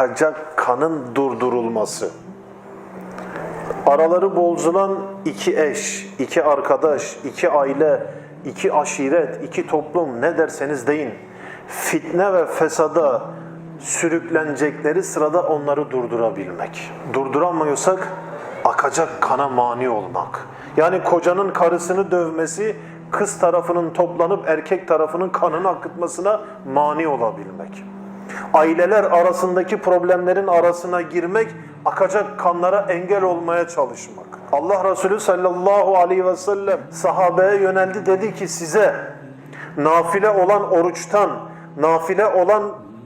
akacak kanın durdurulması. Araları bozulan iki eş, iki arkadaş, iki aile, iki aşiret, iki toplum ne derseniz deyin. Fitne ve fesada sürüklenecekleri sırada onları durdurabilmek. Durduramıyorsak akacak kana mani olmak. Yani kocanın karısını dövmesi kız tarafının toplanıp erkek tarafının kanını akıtmasına mani olabilmek. Aileler arasındaki problemlerin arasına girmek, akacak kanlara engel olmaya çalışmak. Allah Resulü sallallahu aleyhi ve sellem sahabeye yöneldi dedi ki size nafile olan oruçtan, nafile olan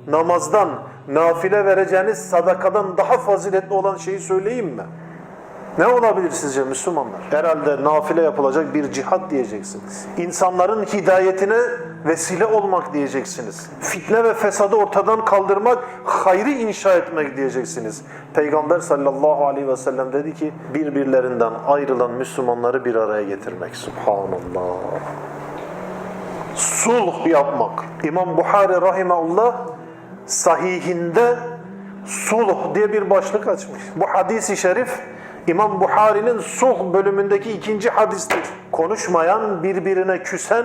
namazdan, nafile vereceğiniz sadakadan daha faziletli olan şeyi söyleyeyim mi? Ne olabilir sizce Müslümanlar? Herhalde nafile yapılacak bir cihat diyeceksiniz. İnsanların hidayetine vesile olmak diyeceksiniz. Fitne ve fesadı ortadan kaldırmak, hayrı inşa etmek diyeceksiniz. Peygamber sallallahu aleyhi ve sellem dedi ki, birbirlerinden ayrılan Müslümanları bir araya getirmek. Subhanallah. Sulh yapmak. İmam Buhari rahimeullah sahihinde sulh diye bir başlık açmış. Bu hadisi şerif İmam Buhari'nin sulh bölümündeki ikinci hadistir. Konuşmayan, birbirine küsen,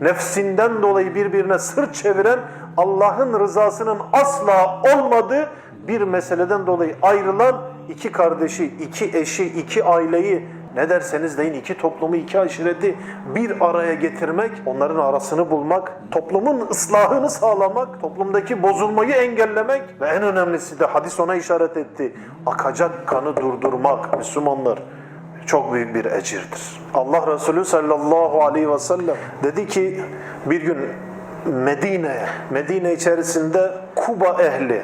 nefsinden dolayı birbirine sırt çeviren, Allah'ın rızasının asla olmadığı bir meseleden dolayı ayrılan iki kardeşi, iki eşi, iki aileyi ne derseniz deyin iki toplumu, iki aşireti bir araya getirmek, onların arasını bulmak, toplumun ıslahını sağlamak, toplumdaki bozulmayı engellemek ve en önemlisi de hadis ona işaret etti. Akacak kanı durdurmak Müslümanlar çok büyük bir ecirdir. Allah Resulü sallallahu aleyhi ve sellem dedi ki bir gün Medine'ye, Medine içerisinde Kuba ehli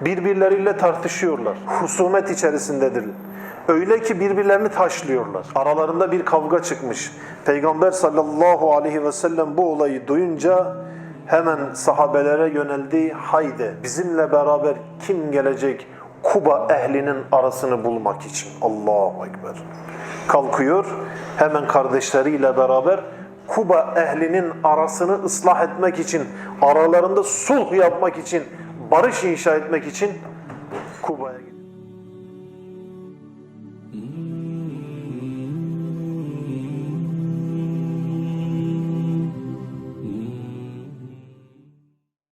birbirleriyle tartışıyorlar. Husumet içerisindedir. Öyle ki birbirlerini taşlıyorlar. Aralarında bir kavga çıkmış. Peygamber sallallahu aleyhi ve sellem bu olayı duyunca hemen sahabelere yöneldi. Haydi bizimle beraber kim gelecek Kuba ehlinin arasını bulmak için. Allahu Ekber. Kalkıyor hemen kardeşleriyle beraber Kuba ehlinin arasını ıslah etmek için, aralarında sulh yapmak için, barış inşa etmek için